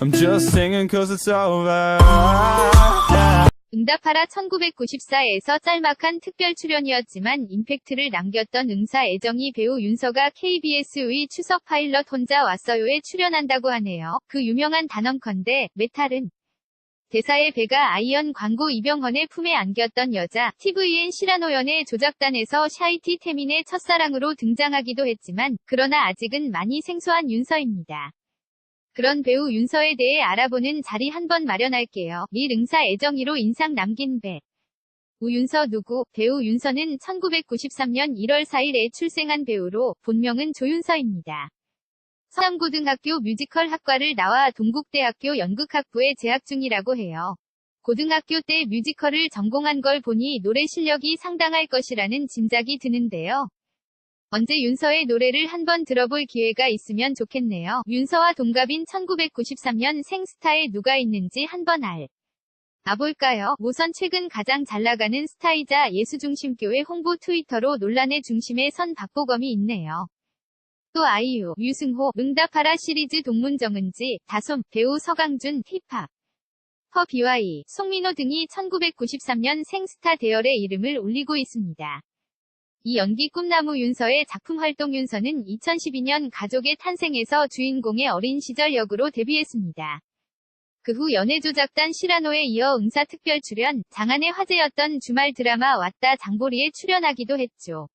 I'm just singing cause it's over. 응답하라 1994에서 짤막한 특별 출연이었지만 임팩트를 남겼던 응사 애정이 배우 윤서가 KBS의 추석 파일럿 혼자 왔어요에 출연한다고 하네요. 그 유명한 단언컨대 메탈은 대사의 배가 아이언 광고 이병헌의 품에 안겼던 여자 TVN 시라노연의 조작단에서 샤이티 태민의 첫사랑으로 등장하기도 했지만 그러나 아직은 많이 생소한 윤서입니다. 그런 배우 윤서에 대해 알아보는 자리 한번 마련할게요. 미 응사 애정이로 인상 남긴 배. 우윤서 누구? 배우 윤서는 1993년 1월 4일에 출생한 배우로 본명은 조윤서입니다. 서남고등학교 뮤지컬 학과를 나와 동국대학교 연극학부에 재학 중이라고 해요. 고등학교 때 뮤지컬을 전공한 걸 보니 노래 실력이 상당할 것이라는 짐작이 드는데요. 언제 윤서의 노래를 한번 들어볼 기회가 있으면 좋겠네요. 윤서와 동갑인 1993년 생스타에 누가 있는지 한번 알. 아볼까요? 우선 최근 가장 잘 나가는 스타이자 예수중심교회 홍보 트위터로 논란의 중심에 선 박보검이 있네요. 또 아이유, 유승호, 응답하라 시리즈 동문정은지, 다솜, 배우 서강준, 힙합, 허 비와이, 송민호 등이 1993년 생스타 대열에 이름을 올리고 있습니다. 이 연기 꿈나무 윤서의 작품 활동 윤서는 2012년 가족의 탄생에서 주인공의 어린 시절 역으로 데뷔했습니다. 그 후 연애조작단 시라노에 이어 응사 특별 출연, 장안의 화제였던 주말 드라마 왔다 장보리에 출연하기도 했죠.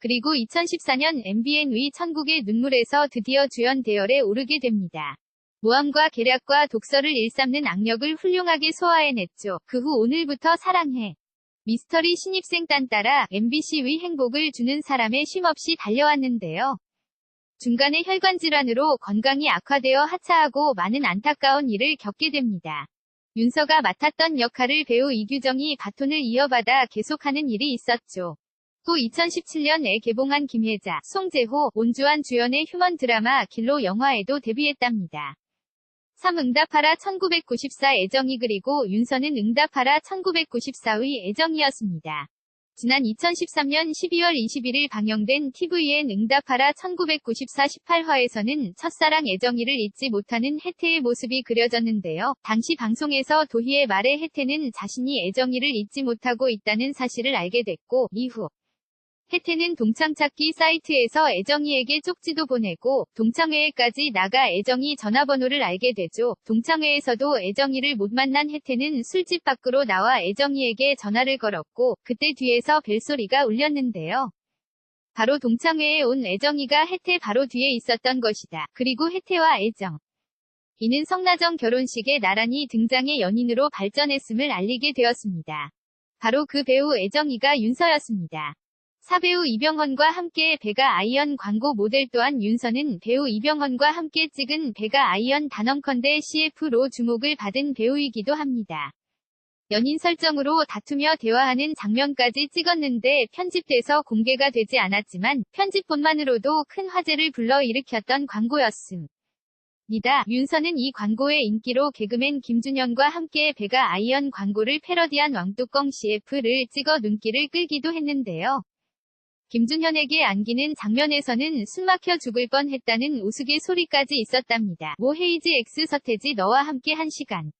그리고 2014년 MBN의 천국의 눈물에서 드디어 주연 대열에 오르게 됩니다. 모함과 계략과 독서를 일삼는 악력을 훌륭하게 소화해냈죠. 그 후 오늘부터 사랑해. 미스터리 신입생 딴 따라 MBC의 행복을 주는 사람에 쉼없이 달려왔는데요. 중간에 혈관 질환으로 건강이 악화되어 하차하고 많은 안타까운 일을 겪게 됩니다. 윤서가 맡았던 역할을 배우 이규정이 바톤을 이어받아 계속하는 일이 있었죠. 또 2017년에 개봉한 김혜자, 송재호, 온주환 주연의 휴먼 드라마 길로 영화에도 데뷔했답니다. 3. 응답하라 1994 애정이 그리고 윤서는 응답하라 1994의 애정이었습니다. 지난 2013년 12월 21일 방영된 TVN 응답하라 1994 18화에서는 첫사랑 애정이를 잊지 못하는 혜태의 모습이 그려졌는데요. 당시 방송에서 도희의 말에 혜태는 자신이 애정이를 잊지 못하고 있다는 사실을 알게 됐고, 이후 혜태는 동창찾기 사이트에서 애정이에게 쪽지도 보내고 동창회에까지 나가 애정이 전화번호를 알게 되죠. 동창회에서도 애정이를 못 만난 혜태는 술집 밖으로 나와 애정이에게 전화를 걸었고 그때 뒤에서 벨소리가 울렸는데요. 바로 동창회에 온 애정이가 혜태 바로 뒤에 있었던 것이다. 그리고 혜태와 애정. 이는 성나정 결혼식에 나란히 등장해 연인으로 발전했음을 알리게 되었습니다. 바로 그 배우 애정이가 윤서였습니다. 사배우 이병헌과 함께 배가 아이언 광고 모델 또한 윤서는 배우 이병헌과 함께 찍은 배가 아이언 단언컨대 CF로 주목을 받은 배우이기도 합니다. 연인 설정으로 다투며 대화하는 장면까지 찍었는데 편집돼서 공개가 되지 않았지만 편집본만으로도 큰 화제를 불러일으켰던 광고였음. 니다. 윤서는 이 광고의 인기로 개그맨 김준현과 함께 배가 아이언 광고를 패러디한 왕뚜껑 CF를 찍어 눈길을 끌기도 했는데요. 김준현에게 안기는 장면에서는 숨막혀 죽을 뻔 했다는 우스갯소리까지 있었답니다. 모 헤이즈 X 서태지 너와 함께 한 시간.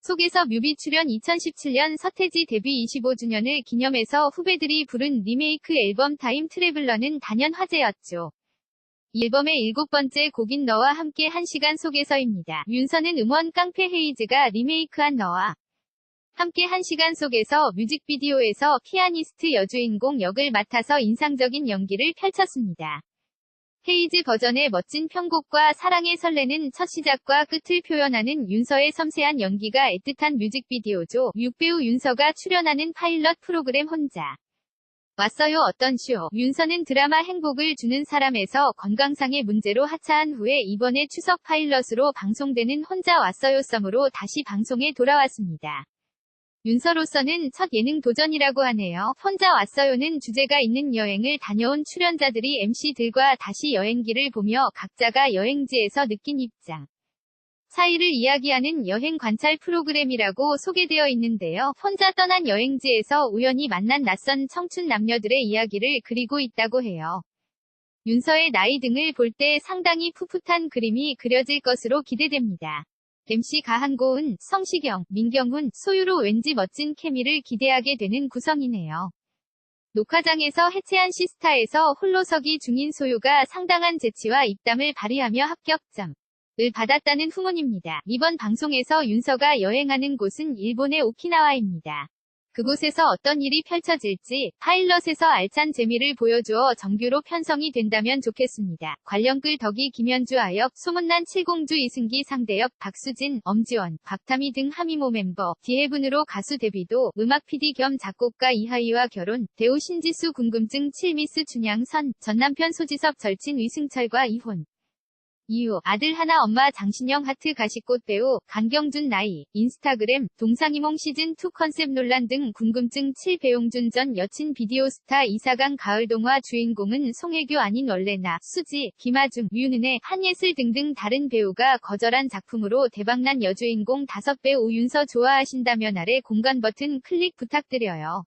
속에서 뮤비 출연 2017년 서태지 데뷔 25주년을 기념해서 후배들이 부른 리메이크 앨범 타임 트래블러는 단연 화제였죠. 이 앨범의 일곱 번째 곡인 너와 함께 한 시간 속에서입니다. 윤서는 음원 깡패 헤이즈가 리메이크한 너와 함께 한 시간 속에서 뮤직비디오에서 피아니스트 여주인공 역을 맡아서 인상적인 연기를 펼쳤습니다. 헤이즈 버전의 멋진 편곡과 사랑에 설레는 첫 시작과 끝을 표현하는 윤서의 섬세한 연기가 애틋한 뮤직비디오죠. 6배우 윤서가 출연하는 파일럿 프로그램 혼자. 왔어요 어떤 쇼. 윤서는 드라마 행복을 주는 사람에서 건강상의 문제로 하차한 후에 이번에 추석 파일럿으로 방송되는 혼자 왔어요 썸으로 다시 방송에 돌아왔습니다. 윤서로서는 첫 예능 도전이라고 하네요. 혼자 왔어요는 주제가 있는 여행을 다녀온 출연자들이 MC들과 다시 여행기를 보며 각자가 여행지에서 느낀 입장. 사이를 이야기하는 여행 관찰 프로그램이라고 소개되어 있는데요. 혼자 떠난 여행지에서 우연히 만난 낯선 청춘 남녀들의 이야기를 그리고 있다고 해요. 윤서의 나이 등을 볼 때 상당히 풋풋한 그림이 그려질 것으로 기대됩니다. MC 가한고은, 성시경, 민경훈, 소유로 왠지 멋진 케미를 기대하게 되는 구성이네요. 녹화장에서 해체한 시스타에서 홀로 서기 중인 소유가 상당한 재치와 입담을 발휘하며 합격점. 을 받았다는 후문입니다. 이번 방송에서 윤서가 여행하는 곳은 일본의 오키나와입니다. 그곳에서 어떤 일이 펼쳐질지 파일럿에서 알찬 재미를 보여주어 정규로 편성이 된다면 좋겠습니다. 관련 글 덕이 김현주 아역, 소문난 칠공주 이승기 상대역, 박수진, 엄지원, 박타미 등 하미모 멤버, 디헤븐으로 가수 데뷔도 음악 PD 겸 작곡가 이하이와 결혼, 배우 신지수 궁금증 7미스 춘향선, 전남편 소지섭 절친 위승철과 이혼. 이유, 아들 하나 엄마 장신영 하트 가시꽃 배우, 강경준 나이, 인스타그램, 동상이몽 시즌2 컨셉 논란 등 궁금증 7 배용준 전 여친 비디오 스타 이사강 가을 동화 주인공은 송혜교 아닌 원래나, 수지, 김아중, 류은혜, 한예슬 등등 다른 배우가 거절한 작품으로 대박난 여주인공 5배 오윤서 좋아하신다면 아래 공간 버튼 클릭 부탁드려요.